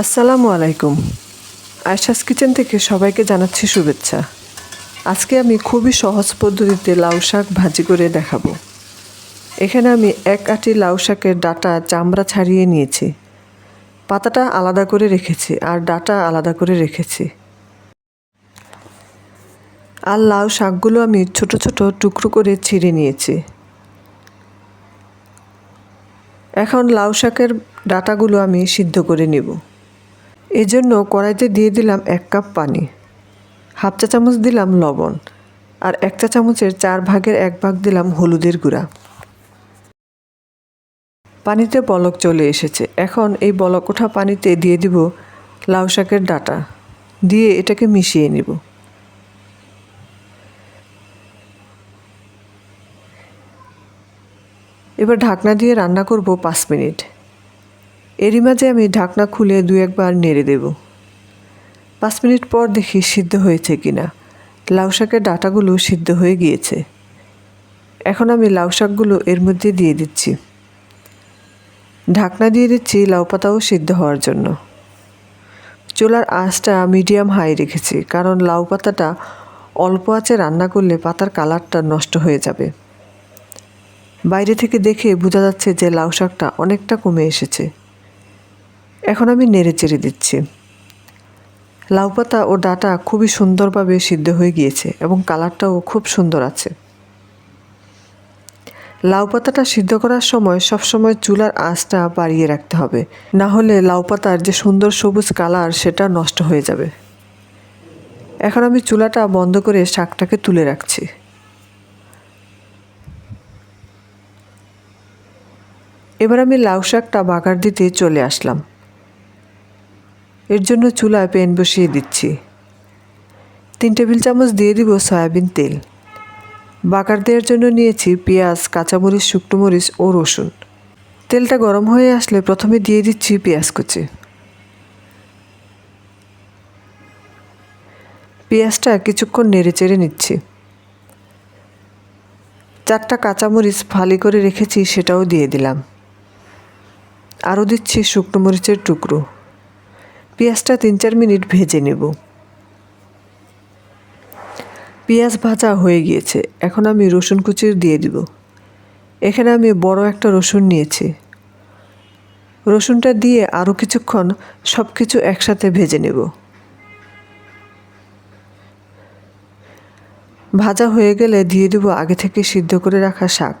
আসসালামু আলাইকুম। আয়শাস কিচেন থেকে সবাইকে জানাচ্ছি শুভেচ্ছা। আজকে আমি খুবই সহজ পদ্ধতিতে লাউ শাক ভাজি করে দেখাবো। এখানে আমি এক আটি লাউ শাকের ডাটা চামড়া ছাড়িয়ে নিয়েছি। পাতাটা আলাদা করে রেখেছি আর ডাটা আলাদা করে রেখেছি। আর লাউ শাকগুলো আমি ছোট ছোট টুকরো করে ছিঁড়ে নিয়েছি। এখন লাউ শাকের ডাটাগুলো আমি সিদ্ধ করে নিব। এজন্য কড়াইতে দিয়ে দিলাম এক কাপ পানি, হাফ চা চামচ দিলাম লবণ আর এক চা চামচের চার ভাগের এক ভাগ দিলাম হলুদের গুঁড়া। পানিতে বলক চলে এসেছে। এখন এই বলক ওঠা পানিতে দিয়ে দিব লাউ শাকের ডাটা, দিয়ে এটাকে মিশিয়ে নিব। এবার ঢাকনা দিয়ে রান্না করব পাঁচ মিনিট। এরই মাঝে আমি ঢাকনা খুলে দু একবার নেড়ে দেব। পাঁচ মিনিট পর দেখি সিদ্ধ হয়েছে কিনা। লাউ শাকের ডাটাগুলো সিদ্ধ হয়ে গিয়েছে। এখন আমি লাউ শাকগুলো এর মধ্যে দিয়ে দিচ্ছি। ঢাকনা দিয়ে দিচ্ছি লাউ পাতাও সিদ্ধ হওয়ার জন্য। চুলার আঁচটা মিডিয়াম হাই রেখেছি, কারণ লাউ পাতাটা অল্প আঁচে রান্না করলে পাতার কালারটা নষ্ট হয়ে যাবে। বাইরে থেকে দেখে বোঝা যাচ্ছে যে লাউ শাকটা অনেকটা কমে এসেছে। এখন আমি নেড়ে চেড়ে দিচ্ছি। লাউ পাতা ও ডাটা খুবই সুন্দরভাবে সিদ্ধ হয়ে গিয়েছে এবং কালারটাও খুব সুন্দর আছে। লাউ পাতাটা সিদ্ধ করার সময় সবসময় চুলার আঁচটা বাড়িয়ে রাখতে হবে। না হলে লাউ পাতার যে সুন্দর সবুজ কালার, সেটা নষ্ট হয়ে যাবে। এখন আমি চুলাটা বন্ধ করে শাকটাকে তুলে রাখছি। এবার আমি লাউ শাকটা বাগার দিতে চলে আসলাম। এর জন্য চুলায় প্যান বসিয়ে দিচ্ছি। তিন টেবিল চামচ দিয়ে দিব সয়াবিন তেল। বাকার দেওয়ার জন্য নিয়েছি পেঁয়াজ, কাঁচামরিচ, শুকনো মরিচ ও রসুন। তেলটা গরম হয়ে আসলে প্রথমে দিয়ে দিচ্ছি পেঁয়াজ কুচি। পেঁয়াজটা কিছুক্ষণ নেড়ে চেড়ে নিচ্ছি। চারটা কাঁচামরিচ ফালি করে রেখেছি, সেটাও দিয়ে দিলাম। আরও দিচ্ছি শুকনো মরিচের টুকরো। পেঁয়াজটা তিন চার মিনিট ভেজে নেব। পেঁয়াজ ভাজা হয়ে গিয়েছে। এখন আমি রসুন কুচি দিয়ে দিব। এখানে আমি বড় একটা রসুন নিয়েছি। রসুনটা দিয়ে আরও কিছুক্ষণ সব কিছু একসাথে ভেজে নেব। ভাজা হয়ে গেলে দিয়ে দেবো আগে থেকে সিদ্ধ করে রাখা শাক।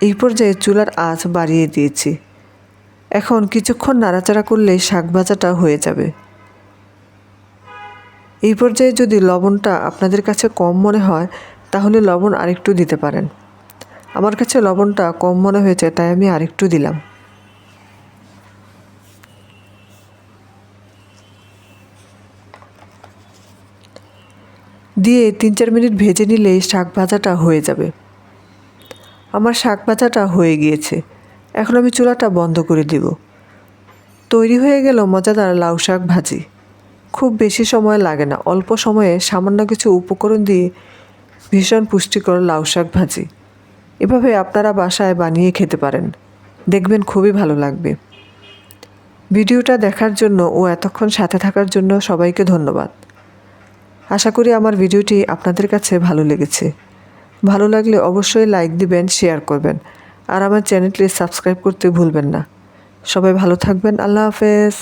এই পর্যায়ে চুলার আঁচ বাড়িয়ে দিয়েছি। এখন কিছুক্ষণ নাড়াচাড়া করলেই শাক ভাজাটা হয়ে যাবে। এই পর্যায়ে যদি লবণটা আপনাদের কাছে কম মনে হয়, তাহলে লবণ আরেকটু দিতে পারেন। আমার কাছে লবণটা কম মনে হয়েছে, তাই আমি আরেকটু দিলাম। দিয়ে তিন চার মিনিট ভেজে নিলেই শাক ভাজাটা হয়ে যাবে। আমার শাক ভাজাটা হয়ে গিয়েছে। এখন আমি চুলাটা বন্ধ করে দিব। তৈরি হয়ে গেল মজাদার লাউ শাক ভাজি। খুব বেশি সময় লাগে না, অল্প সময়ে সামান্য কিছু উপকরণ দিয়ে ভীষণ পুষ্টিকর লাউ শাক ভাজি। এভাবে আপনারা বাসায় বানিয়ে খেতে পারেন। দেখবেন খুবই ভালো লাগবে। ভিডিওটা দেখার জন্য ও এতক্ষণ সাথে থাকার জন্য সবাইকে ধন্যবাদ। আশা করি আমার ভিডিওটি আপনাদের কাছে ভালো লেগেছে। ভালো লাগলে অবশ্যই লাইক দিবেন, শেয়ার করবেন। আর আমার চ্যানেলটি সাবস্ক্রাইব করতে ভুলবেন না। সবাই ভালো থাকবেন। আল্লাহ হাফেজ।